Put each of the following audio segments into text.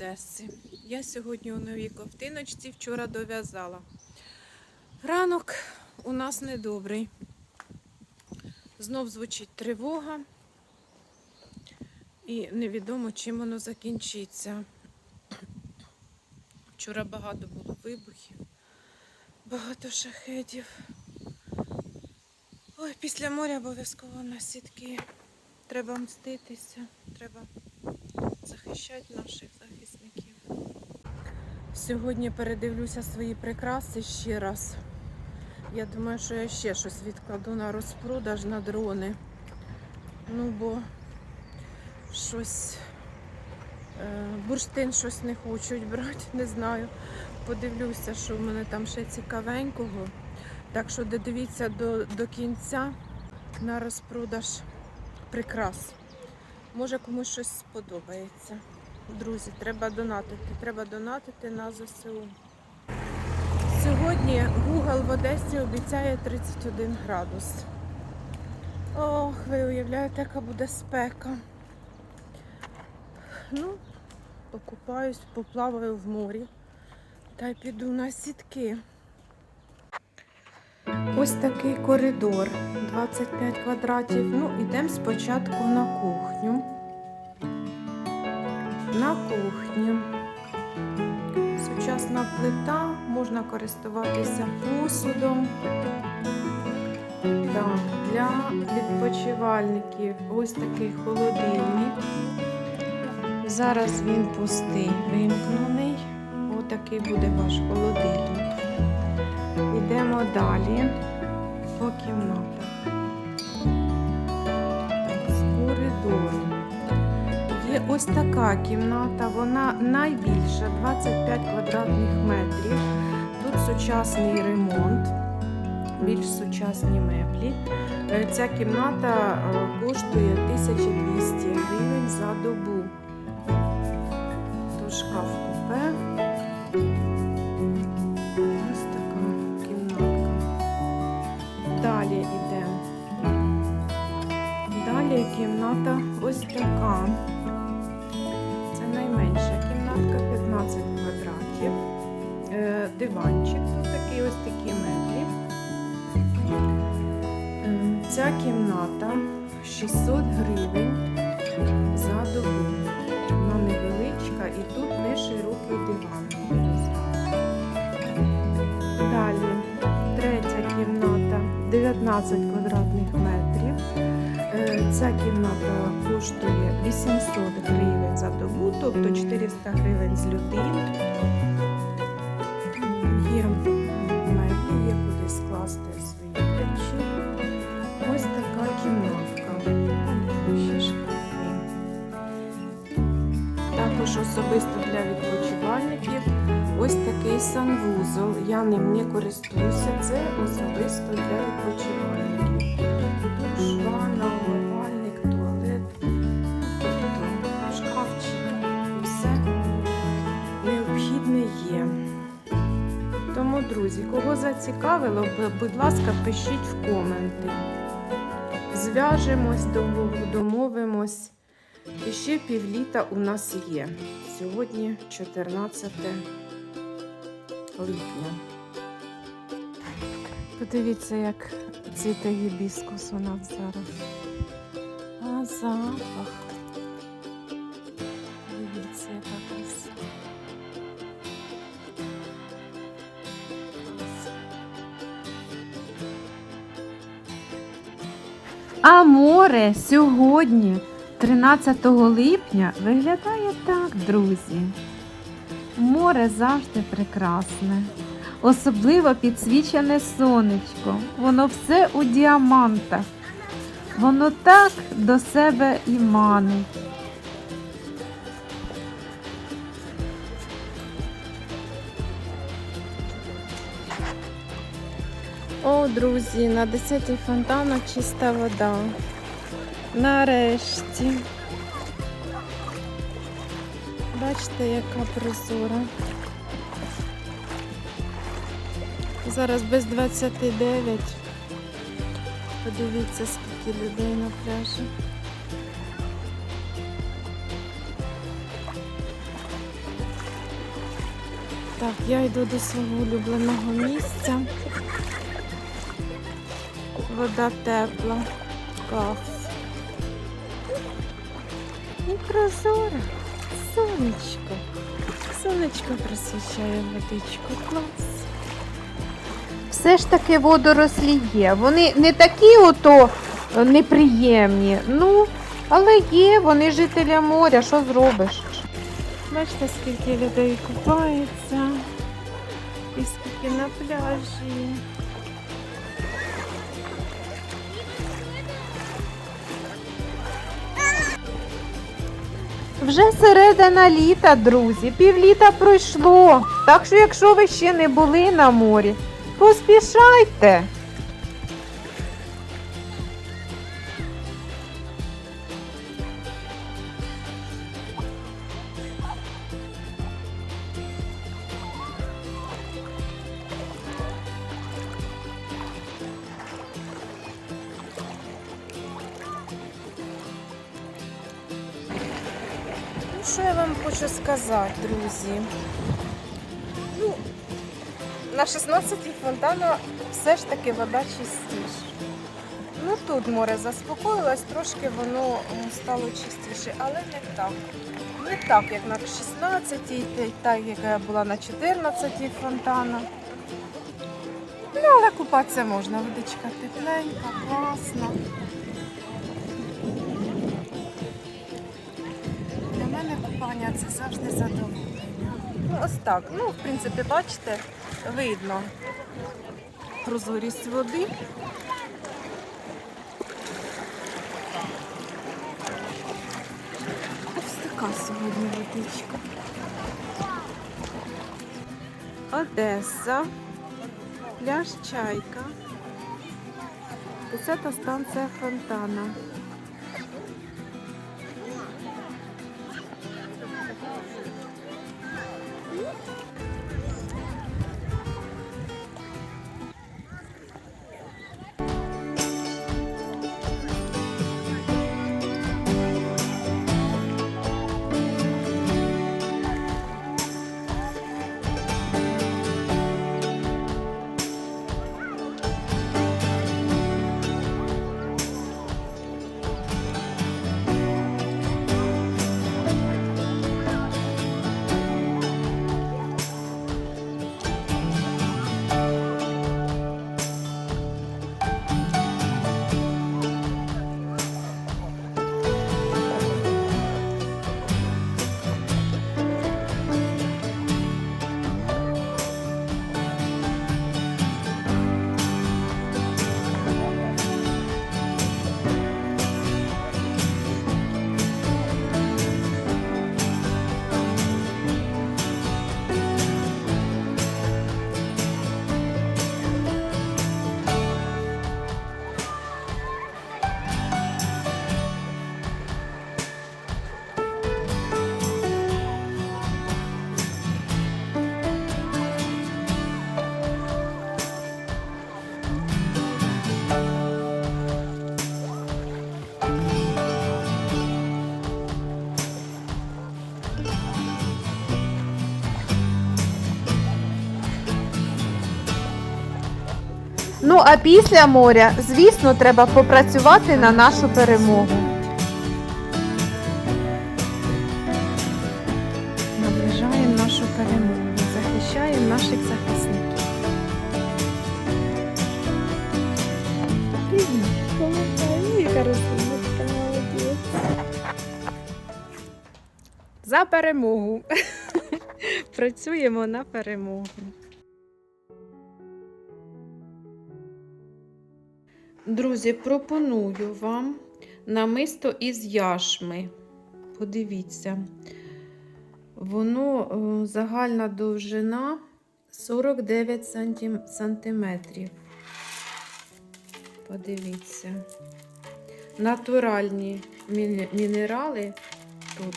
Одеси. Я сьогодні у новій ковтиночці вчора дов'язала. Ранок у нас недобрий. Знов звучить тривога. І невідомо, чим воно закінчиться. Вчора багато було вибухів, багато шахедів. Ой, після моря обов'язково на сітки. Треба мститися, треба захищати наших захисників. Сьогодні передивлюся свої прикраси ще раз. Я думаю, що я ще щось відкладу на розпродаж на дрони. Ну, бо щось е, бурштин щось не хочуть брати, не знаю. Подивлюся, що в мене там ще цікавенького. Так що додивіться до, до кінця на розпродаж прикрас. Може комусь щось сподобається. Друзі, треба донатити. Треба донатити на ЗСУ. Сьогодні Google в Одесі обіцяє 31 градус. Ох, ви уявляєте, яка буде спека. Ну, покупаюсь, поплаваю в морі та й піду на сітки. Ось такий коридор 25 квадратів. Ну, йдемо спочатку на кухню. На кухні. Сучасна плита, можна користуватися посудом. Так, для відпочивальників ось такий холодильник. Зараз він пустий, вимкнений. Отакий буде ваш холодильник. Йдемо далі по кімнатах. Ось така кімната, вона найбільша, 25 квадратних метрів. Тут сучасний ремонт, більш сучасні меблі. Е, Ця кімната е, коштує 1200 гривень за добу. Тут шкаф купе. Ось така кімнатка. Далі йдемо. Далі кімната ось така. Кімнатка, 15 квадратів. Е, Диванчик, тут такий ось такі меблі. Е, Ця кімната 600 гривень за добу. Вона невеличка і тут не широкий диван. Далі третя кімната 19 квадратних Ця кімната коштує 800 гривень за добу, тобто 400 гривень з людини. Є меблі, є куди скласти свої речі. Ось така кімнатка. Ще шкафи. Також особисто для відпочивальників ось такий санвузол. Я ним не користуюся, це особисто для відпочивальників. Друзі, кого зацікавило, будь ласка, пишіть в коменти. Зв'яжемось, домовимось. І ще півліта у нас є. Сьогодні 14 липня. Подивіться, як цвіте гібіскус у нас зараз. А запах. А море сьогодні, 13 липня, виглядає так, друзі. Море завжди прекрасне, особливо підсвічене сонечко. Воно все у діамантах. Воно так до себе і манить. О, друзі, на 10-й фонтану чиста вода. Нарешті. Бачите, яка прозора. Зараз без 29. Подивіться, скільки людей на пляжі. Так, я йду до свого улюбленого місця. Вода тепла. Клас. І прозора. Сонечко. Сонечко просвічає водичку. Клас. Все ж таки водорослі є. Вони не такі ото е, неприємні. Ну, але є, вони жителя моря, що зробиш? Бачите, скільки людей купається. І скільки на пляжі. Вже середина літа, друзі, півліта пройшло. Так що, якщо ви ще не були на морі, поспішайте. Що я вам хочу сказати, друзі? Ну, на 16-й фонтану все ж таки вода чистіша. Ну тут море заспокоїлось, трошки воно стало чистіше, але не так. Не так, як на 16-й, та й так, як я була на 14-й фонтану. Ну, але купатися можна, водичка тепленька, класна. Це завжди задоволення. Ну, ось так. Ну, в принципі, бачите, видно прозорість води. Ось така сьогодні водичка. Одеса, пляж Чайка, 10 станція Фонтана. Ну а після моря, звісно, треба попрацювати на нашу перемогу. Наближаємо нашу перемогу, захищаємо наших захисників. За перемогу. Працюємо на перемогу. Друзі, пропоную вам намисто із яшми. Подивіться. Воно е, загальна довжина 49 сантиметрів. Подивіться. Натуральні мінерали тут.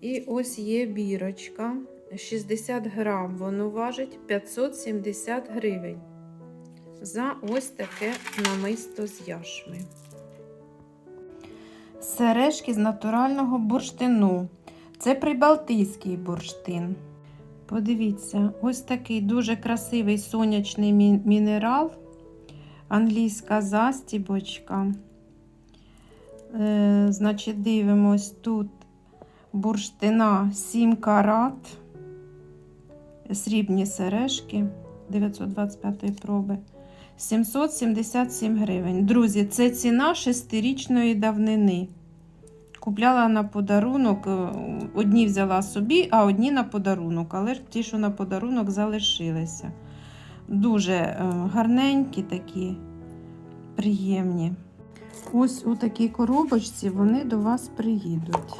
І ось є бірочка. 60 грам. Воно важить 570 гривень. За ось таке намисто з яшми. Сережки з натурального бурштину. Це прибалтійський бурштин. Подивіться, ось такий дуже красивий сонячний мі- мінерал. Англійська застібочка. Е, значить, дивимось тут бурштина 7 карат, срібні сережки 925 проби. 777 гривень. Друзі, це ціна шестирічної давнини. Купляла на подарунок. е, Одні взяла собі, а одні на подарунок. Але ж ті, що на подарунок, залишилися. Дуже е, гарненькі такі, приємні. Ось у такій коробочці вони до вас приїдуть.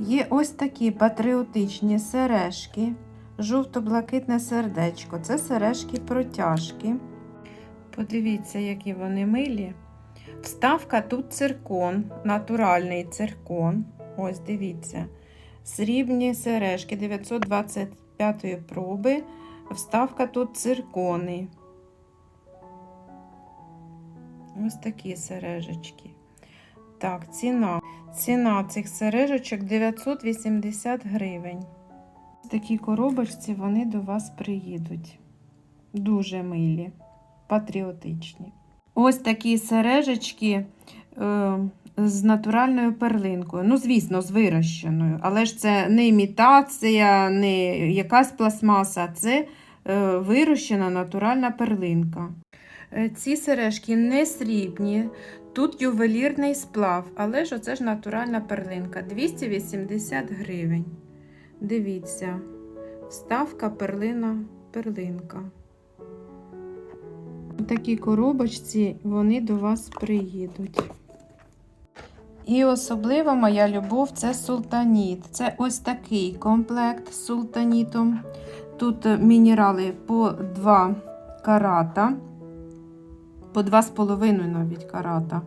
Є ось такі патріотичні сережки, жовто-блакитне сердечко. Це сережки протяжки. Подивіться, які вони милі. Вставка тут циркон, натуральний циркон. Ось дивіться. Срібні сережки 925 проби. Вставка тут циркони. Ось такі сережечки. Так, ціна. Ціна цих сережечок 980 гривень. В такій коробочці вони до вас приїдуть. Дуже милі, патріотичні. Ось такі сережечки е, з натуральною перлинкою. Ну, звісно, з вирощеною. Але ж це не імітація, не якась пластмаса, це е, вирощена натуральна перлинка. Е, Ці сережки не срібні, тут ювелірний сплав, але ж оце ж натуральна перлинка 280 гривень. Дивіться, вставка перлина перлинка. У такій коробочці вони до вас приїдуть. І особливо моя любов це султаніт. Це ось такий комплект з султанітом. Тут мінерали по 2 карата, по 2,5 навіть карата.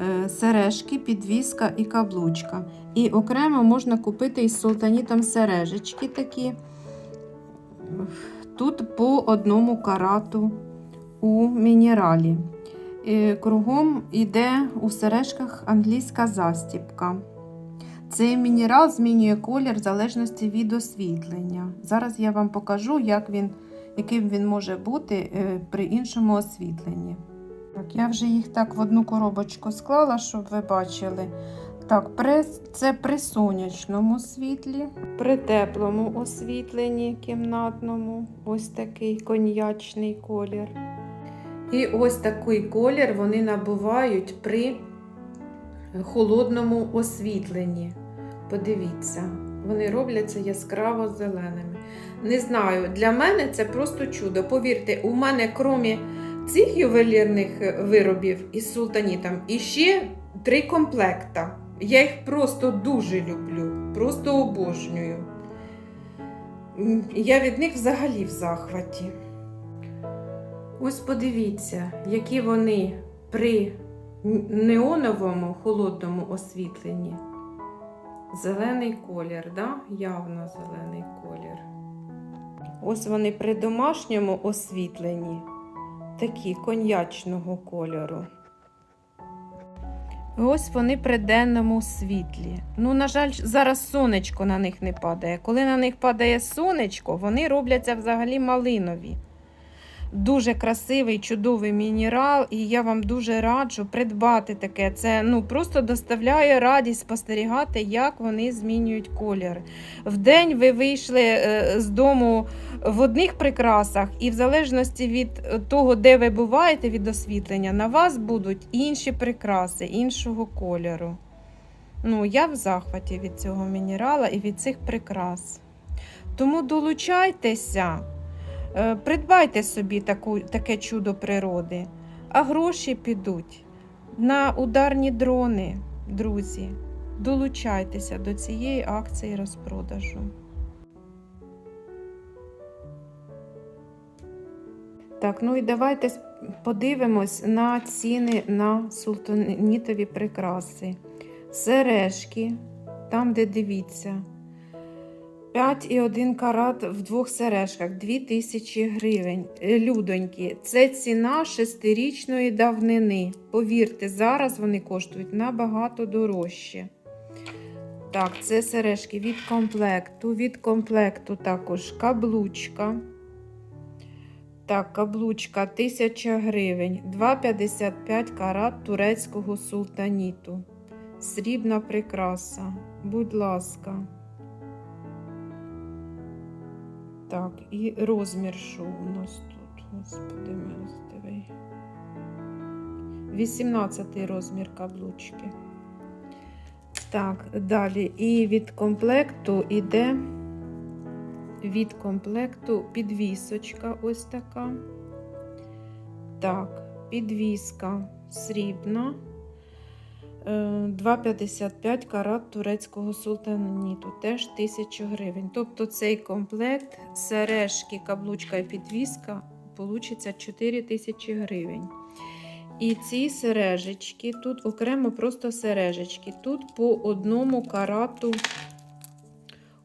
Е, Сережки, підвіска і каблучка. І окремо можна купити із султанітом сережечки такі. Тут по одному карату у мінералі. Е, Кругом іде у сережках англійська застіпка. Цей мінерал змінює колір в залежності від освітлення. Зараз я вам покажу, як він, яким він може бути е, при іншому освітленні. Я вже їх так в одну коробочку склала, щоб ви бачили. Так, це при сонячному світлі, при теплому освітленні кімнатному, ось такий коньячний колір. І ось такий колір вони набувають при холодному освітленні. Подивіться, вони робляться яскраво зеленими. Не знаю, для мене це просто чудо. Повірте, у мене, крім цих ювелірних виробів із султанітом, іще три комплекта. Я їх просто дуже люблю, просто обожнюю. Я від них взагалі в захваті. Ось подивіться, які вони при неоновому холодному освітленні. Зелений колір, да? явно зелений колір. Ось вони при домашньому освітленні, такі коньячного кольору. Ось вони при денному світлі. Ну, на жаль, зараз сонечко на них не падає. Коли на них падає сонечко, вони робляться взагалі малинові. Дуже красивий, чудовий мінерал, і я вам дуже раджу придбати таке. Це ну, просто доставляє радість спостерігати, як вони змінюють колір. Вдень ви вийшли е, з дому в одних прикрасах, і в залежності від того, де ви буваєте від освітлення, на вас будуть інші прикраси іншого кольору. Ну, я в захваті від цього мінерала і від цих прикрас. Тому долучайтеся. Е, Придбайте собі таку, таке чудо природи, а гроші підуть на ударні дрони, друзі. Долучайтеся до цієї акції розпродажу. Так, ну і давайте подивимось на ціни на султанітові прикраси. Сережки, там, де дивіться. 5,1 карат в двох сережках 2000 гривень. Е, Людоньки, це ціна шестирічної давнини. Повірте, зараз вони коштують набагато дорожче. Так, це сережки від комплекту. Від комплекту також каблучка. Так, каблучка 1000 гривень, 2,55 карат турецького султаніту. Срібна прикраса. Будь ласка. Так, і розмір, що у нас тут? Господи, милостивий. 18 розмір каблучки. Так, далі. І від комплекту іде від комплекту підвісочка ось така. Так, підвіска срібна. Е, 2,55 карат турецького султаніту, теж 1000 гривень. Тобто цей комплект, сережки, каблучка і підвіска, получиться 4000 гривень. І ці сережечки, тут окремо просто сережечки. Тут по одному карату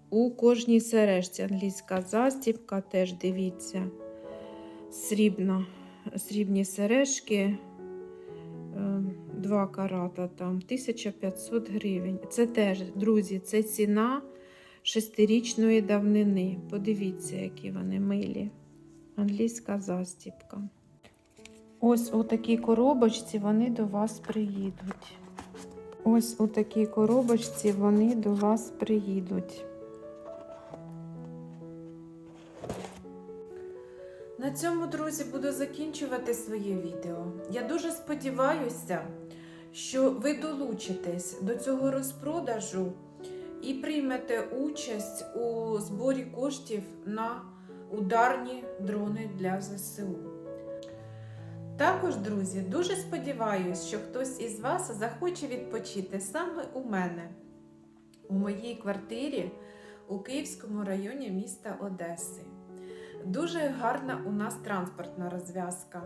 у кожній сережці. Англійська застібка, теж дивіться. Срібна, срібні сережки. 2 карата там 1500 гривень. Це теж, друзі, це ціна шестирічної давнини. Подивіться, які вони милі. Англійська застібка. Ось у такій коробочці вони до вас приїдуть. Ось у такій коробочці вони до вас приїдуть. На цьому, друзі, буду закінчувати своє відео. Я дуже сподіваюся, що ви долучитесь до цього розпродажу і приймете участь у зборі коштів на ударні дрони для ЗСУ. Також, друзі, дуже сподіваюся, що хтось із вас захоче відпочити саме у мене, у моїй квартирі у Київському районі міста Одеси. Дуже гарна у нас транспортна розв'язка.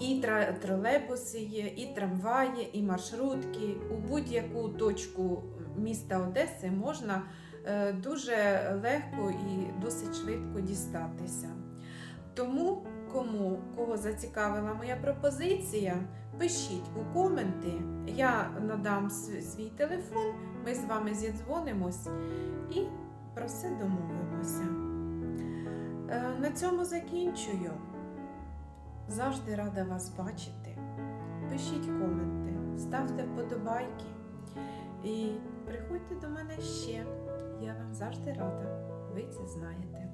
І тролейбуси є, і трамваї, і маршрутки. У будь-яку точку міста Одеси можна е, дуже легко і досить швидко дістатися. Тому, кому кого зацікавила моя пропозиція, пишіть у коменти. Я надам свій телефон, ми з вами зідзвонимось і про все домовимося. Е, На цьому закінчую. Завжди рада вас бачити. Пишіть коменти, ставте вподобайки і приходьте до мене ще. Я вам завжди рада. Ви це знаєте.